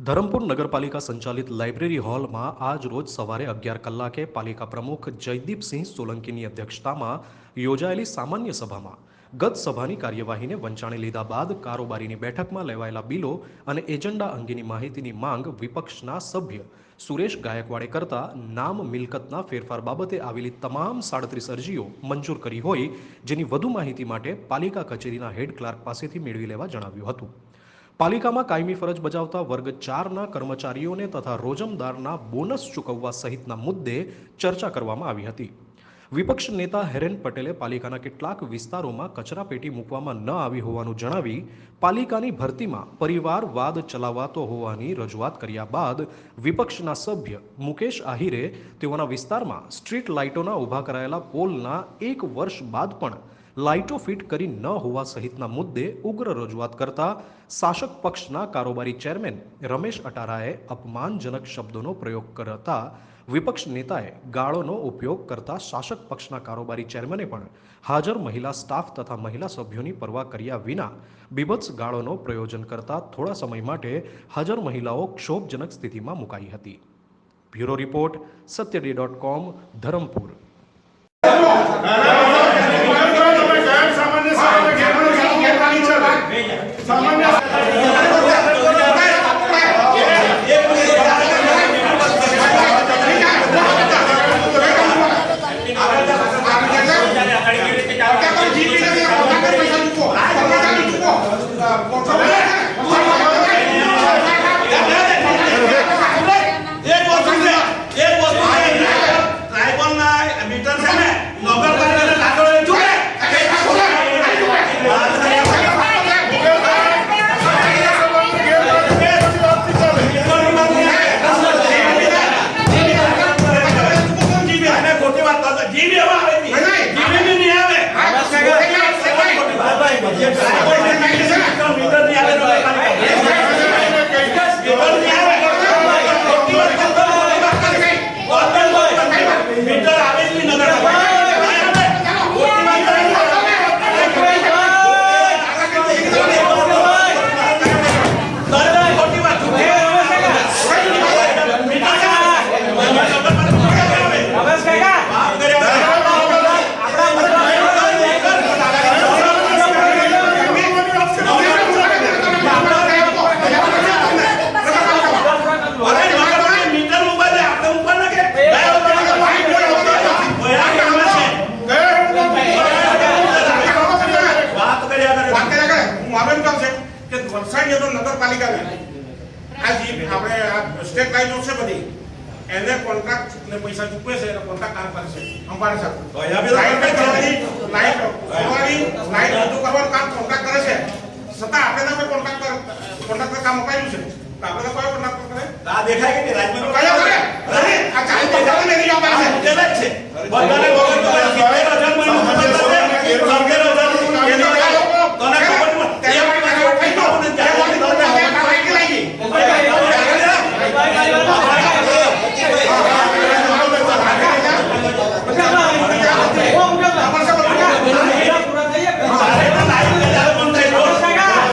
ધરમપુર નગરપાલિકા સંચાલિત લાઇબ્રેરી હોલમાં આજ રોજ સવારે અગિયાર કલાકે પાલિકા પ્રમુખ જયદીપસિંહ સોલંકીની અધ્યક્ષતામાં યોજાયેલી સામાન્ય સભામાં ગત સભાની કાર્યવાહીને વંચાણે લીધા બાદ કારોબારીની બેઠકમાં લેવાયેલા બિલો અને એજન્ડા અંગેની માહિતીની માંગ વિપક્ષના સભ્ય સુરેશ ગાયકવાડે કરતા નામ મિલકતના ફેરફાર બાબતે આવેલી તમામ સાડત્રીસ અરજીઓ મંજૂર કરી હોય જેની વધુ માહિતી માટે પાલિકા કચેરીના હેડ ક્લાર્ક પાસેથી મેળવી લેવા જણાવ્યું હતું. પાલિકામાં કાયમી ફરજ બજાવતા વર્ગ ચારના કર્મચારીઓને તથા રોજમદારના બોનસ ચૂકવવા સહિતના મુદ્દે ચર્ચા કરવામાં આવી હતી. વિપક્ષ નેતા હેરેન પટેલે પાલિકાના કેટલાક વિસ્તારોમાં કચરાપેટી મૂકવામાં ન આવી હોવાનું જણાવી પાલિકાની ભરતીમાં પરિવારવાદ ચલાવાતો હોવાની રજૂઆત કર્યા બાદ વિપક્ષના સભ્ય મુકેશ આહિરે તેઓના વિસ્તારમાં સ્ટ્રીટ લાઇટોના ઊભા કરાયેલા પોલના એક વર્ષ બાદ પણ લાઇટો ફિટ કરી ન હોવા સહિતના મુદ્દે ઉગ્ર રજૂઆત કરતા શાસક પક્ષના કારોબારી ચેરમેન રમેશ અટારાએ અપમાનજનક શબ્દોનો પ્રયોગ કરતા વિપક્ષ નેતાએ ગાળોનો ઉપયોગ કરતા શાસક પક્ષના કારોબારી ચેરમેને પણ હાજર મહિલા સ્ટાફ તથા મહિલા સભ્યોની પરવા કર્યા વિના બીભત્સ ગાળોનો પ્રયોજન કરતા થોડા સમય માટે હાજર મહિલાઓ ક્ષોભજનક સ્થિતિમાં મુકાઈ હતી. Bureau report, સત્યડી dot com, Dharampur. Valsad જેવો નગરપાલિકાને. આ જે આપણે આ સ્ટેટ લાઈનો છે બધી એને કોન્ટ્રાક્ટ ને પૈસા ચૂકવે છે અને કોન્ટ્રાક્ટ કામ કરે છે. અંબાણી સાહેબ. લાઈન તો લાઈટ કરવાની લાઈટ બધું કરવાનું કામ કોન્ટ્રાક્ટ કરે છે. છતાં આપણે તો કોઈ કોન્ટ્રાક્ટર કામ અપાયું છે. તો આપણે તો કયો કોન્ટ્રાક્ટર કરે? આ દેખાય કે રાજમાં કયો કરે? અરે આ પૈસા ને નહીં? આપે છે.